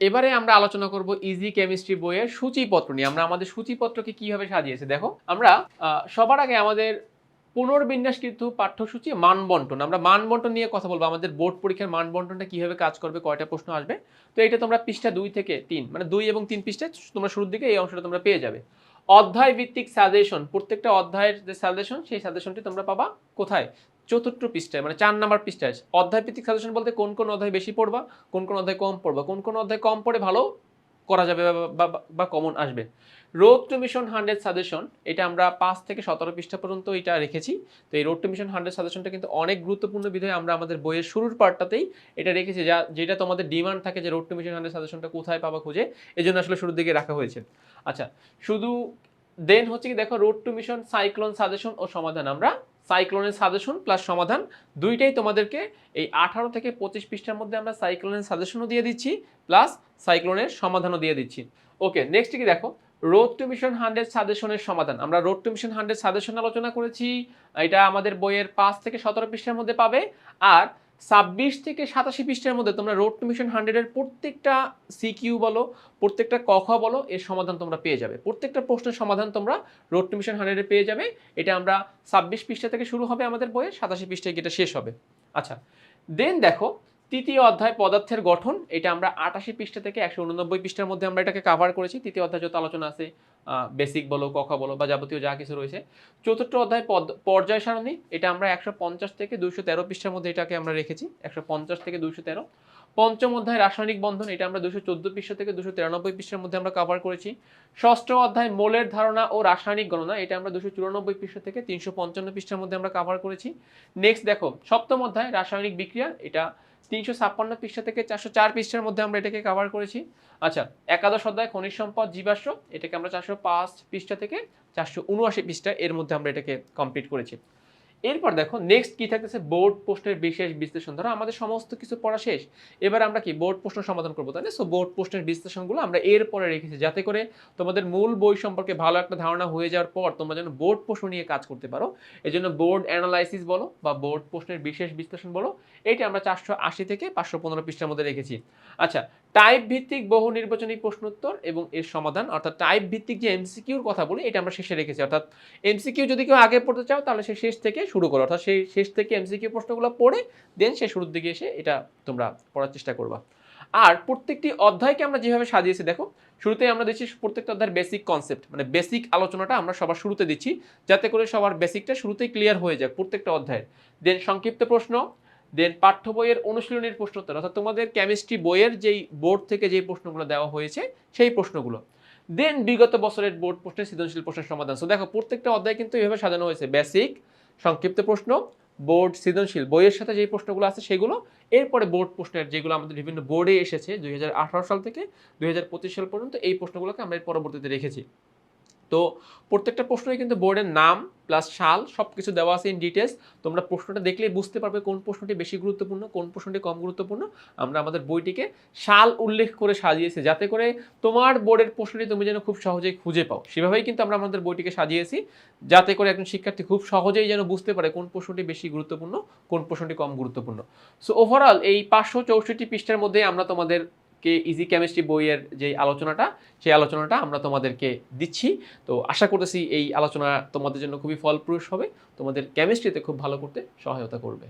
এবারে আমরা আলোচনা করব ইজি কেমিস্ট্রি বইয়ের সূচিপত্র নিয়ে। আমরা আমাদের সূচিপত্রকে কীভাবে সাজিয়েছি, দেখো। আমরা সবার আগে আমাদের পুনর্বিন্যাস কিন্তু পাঠ্যসূচি মানবন্টন। আমরা মানবন্টন নিয়ে কথা বলব। আমাদের বোর্ড পরীক্ষার মানবন্টনটা কীভাবে কাজ করবে, কয়টা প্রশ্ন আসবে? তো এটা তোমরা পৃষ্ঠা দুই থেকে তিন মানে দুই এবং তিন পৃষ্ঠায় তোমরা শুরুর দিকে এই অংশটা তোমরা পেয়ে যাবে। অধ্যায় ভিত্তিক সাজেশন প্রত্যেকটা অধ্যায়ের যে সাজেশন সেই সাজেশনটি তোমরা পাবা কোথায়? চতুর্থ পৃষ্ঠায় মানে চার নাম্বার পৃষ্ঠায়। অধ্যায় ভিত্তিক সাজেশন বলতে কোন কোন অধ্যায় বেশি পড়বা, কোন কোন অধ্যায় কম পড়বা, কোন কোন অধ্যায় কম পড়ে ভালো করা যাবে বা- কমন আসবে। Road to mission hundred suggestion এটা আমরা পাঁচ থেকে সতেরো পৃষ্ঠা পর্যন্ত এটা রেখেছি। তো এই রোড টু মিশন হান্ড্রেড সাজেশনটা কিন্তু অনেক গুরুত্বপূর্ণ বিধয় আমরা আমাদের বইয়ের শুরুর পার্টটাতেই এটা রেখেছি। যা, যেটা তোমাদের ডিমান্ড থাকে যে রোড টু মিশন হান্ড্রেড সাজেশনটা কোথায় পাবা খুঁজে এই জন্য আসলে শুরুর দিকে রাখা হয়েছে। আচ্ছা শুধু দেন হচ্ছে কি দেখো road to mission cyclone suggestion ও সমাধান আমরা সাইক্লোনের সাজেশন প্লাস সমাধান। দুইটাই তোমাদেরকে এই আঠারো থেকে পঁচিশ পৃষ্ঠার মধ্যে আমরা সাইক্লোনের সাজেশনও দিয়ে দিচ্ছি প্লাস সাইক্লোনের সমাধানও দিয়ে দিচ্ছি। ওকে নেক্সট কি দেখো? রোড টু মিশন হান্ড্রেড সাজেশনের সমাধান। আমরা road to mission hundred suggestion আলোচনা করেছি। এটা আমাদের বইয়ের পাঁচ থেকে সতেরো পৃষ্ঠার মধ্যে পাবে। আর ছাব্বিশ থেকে সাতাশি পৃষ্ঠের মধ্যে তোমরা রোড টু মিশন হান্ড্রেডের প্রত্যেকটা সিকিউ বলো, প্রত্যেকটা কখ বলো, এর সমাধান তোমরা পেয়ে যাবে। প্রত্যেকটা প্রশ্নের সমাধান তোমরা রোড টু মিশন হান্ড্রেডে পেয়ে যাবে। এটা আমরা ছাব্বিশ পৃষ্ঠা থেকে শুরু হবে আমাদের বইয়ে সাতাশি পৃষ্ঠায় এটা শেষ হবে। আচ্ছা দেন দেখো তৃতীয় অধ্যায় পদার্থের গঠন, এটা আমরা আটাশি পৃষ্ঠা থেকে একশো উননব্বই পৃষ্ঠার মধ্যে আমরা এটাকে কাভার করেছি। তৃতীয় অধ্যায় যত আলোচনা আছে বেসিক বলো কখা বলো বা যাবতীয় যা কিছু রয়েছে। চতুর্থ অধ্যায় পদ, পর্যায় সারণী, এটা আমরা একশো পঞ্চাশ থেকে দুইশো তেরো পৃষ্ঠার মধ্যে এটাকে আমরা রেখেছি। একশো পঞ্চাশ থেকে দুইশো তেরো। পঞ্চম অধ্যায় রাসায়নিক বন্ধন, এটা আমরা দুশো চোদ্দ পৃষ্ঠা থেকে দুশো তিরানব্বই পৃষ্ঠার মধ্যে আমরা কভার করেছি। ষষ্ঠ অধ্যায় মোলের ধারণা ও রাসায়নিক গণনা, এটা আমরা দুশো চুরানব্বই পৃষ্ঠা থেকে তিনশো পঞ্চান্ন পৃষ্ঠার মধ্যে আমরা কভার করেছি। নেক্সট দেখো, সপ্তম অধ্যায় রাসায়নিক বিক্রিয়া, এটা তিনশো ছাপ্পান্ন পৃষ্ঠা থেকে চারশো চার পৃষ্ঠার মধ্যে আমরা এটাকে কভার করেছি। আচ্ছা একাদশ অধ্যায় খনিজ সম্পদ, জীবাশ্ম, এটাকে আমরা চারশো পাঁচ পৃষ্ঠা থেকে চারশো উনআশি পৃষ্ঠা এর মধ্যে আমরা এটাকে কমপ্লিট করেছি। এরপর দেখো নেক্সট কি থাকতেছে? বোর্ড প্রশ্নের বিশেষ বিশ্লেষণ। ধরো আমাদের সমস্ত কিছু পড়া শেষ, এবার আমরা কি বোর্ড প্রশ্ন সমাধান করব, তাই না? সো বোর্ড প্রশ্নের বিশ্লেষণগুলো আমরা এর পরে রেখেছি, যাতে করে তোমাদের মূল বই সম্পর্কে ভালো একটা ধারণা হয়ে যাওয়ার পর তোমরা যেন বোর্ড প্রশ্ন নিয়ে কাজ করতে পারো। এই জন্য বোর্ড অ্যানালাইসিস বলো বা বোর্ড প্রশ্নের বিশেষ বিশ্লেষণ বলো এটা আমরা চারশো আশি থেকে পাঁচশো পনেরো পৃষ্ঠার মধ্যে রেখেছি। আচ্ছা টাইপ ভিত্তিক বহু নির্বাচনী প্রশ্নোত্তর এবং এর সমাধান, অর্থাৎ টাইপ ভিত্তিক যে এমসিকিউর কথা বলি, এটা আমরা শেষে রেখেছি। অর্থাৎ এমসিকিউ যদি কেউ আগে পড়তে চাও, তাহলে সে শেষ থেকে শুরু করো। অর্থাৎ সেই শেষ থেকে এমসিকিউ প্রশ্নগুলো পড়ে, দেন সে শুরুর দিকে এসে এটা তোমরা পড়ার চেষ্টা করবা। আর প্রত্যেকটি অধ্যায়কে আমরা যেভাবে সাজিয়েছি, দেখো, শুরুতেই আমরা দিচ্ছি প্রত্যেকটা অধ্যায়ের বেসিক কনসেপ্ট মানে বেসিক আলোচনাটা আমরা সবার শুরুতে দিচ্ছি, যাতে করে সবার বেসিকটা শুরুতেই ক্লিয়ার হয়ে যাক প্রত্যেকটা অধ্যায়ের। দেন সংক্ষিপ্ত প্রশ্ন দেন পাঠ্য বইয়ের অনুশীলনের প্রশ্নোত্তর, অর্থাৎ তোমাদের কেমিস্ট্রি বইয়ের যেই বোর্ড থেকে যেই প্রশ্নগুলো দেওয়া হয়েছে, সেই প্রশ্নগুলো। দেন বিগত বছরের বোর্ড প্রশ্নের সৃজনশীল প্রশ্নের সমাধান। সো দেখো, প্রত্যেকটা অধ্যায় কিন্তু এভাবে সাজানো হয়েছে। বেসিক সংক্ষিপ্ত প্রশ্ন বোর্ড সৃজনশীল। বইয়ের সাথে যে প্রশ্নগুলো আছে সেগুলো, এরপরে বোর্ড প্রশ্নের যেগুলো আমাদের বিভিন্ন বোর্ডে এসেছে, দুই হাজার আঠারো সাল থেকে দুই হাজার পঁচিশ সাল পর্যন্ত, এই প্রশ্নগুলোকে আমরা পরবর্তীতে রেখেছি। তো প্রত্যেকটা প্রশ্নই কিন্তু বোর্ডের নাম প্লাস সাল সব কিছু দেওয়া আছে ইন ডিটেলস তোমরা প্রশ্নটা দেখলেই বুঝতে পারবে কোন প্রশ্নটি বেশি গুরুত্বপূর্ণ, কোন প্রশ্নটি কম গুরুত্বপূর্ণ। আমরা আমাদের বইটিকে সাল উল্লেখ করে সাজিয়েছি যাতে করে তোমার বোর্ডের প্রশ্নটি তুমি যেন খুব সহজেই খুঁজে পাও। সেভাবেই কিন্তু আমরা আমাদের বইটিকে সাজিয়েছি যাতে করে একজন শিক্ষার্থী খুব সহজেই যেন বুঝতে পারে কোন প্রশ্নটি বেশি গুরুত্বপূর্ণ, কোন প্রশ্নটি কম গুরুত্বপূর্ণ। সো ওভারঅল এই পাঁচশো চৌষট্টি পৃষ্ঠার মধ্যে আমরা তোমাদের কে ইজি কেমিস্ট্রি বইয়ের যে আলোচনাটা, সেই আলোচনাটা আমরা তোমাদেরকে দিচ্ছি। তো আশা করতেছি এই আলোচনা তোমাদের জন্য খুবই ফলপ্রসূ হবে। তোমাদের কেমিস্ট্রিতে খুব ভালো করতে সহায়তা করবে।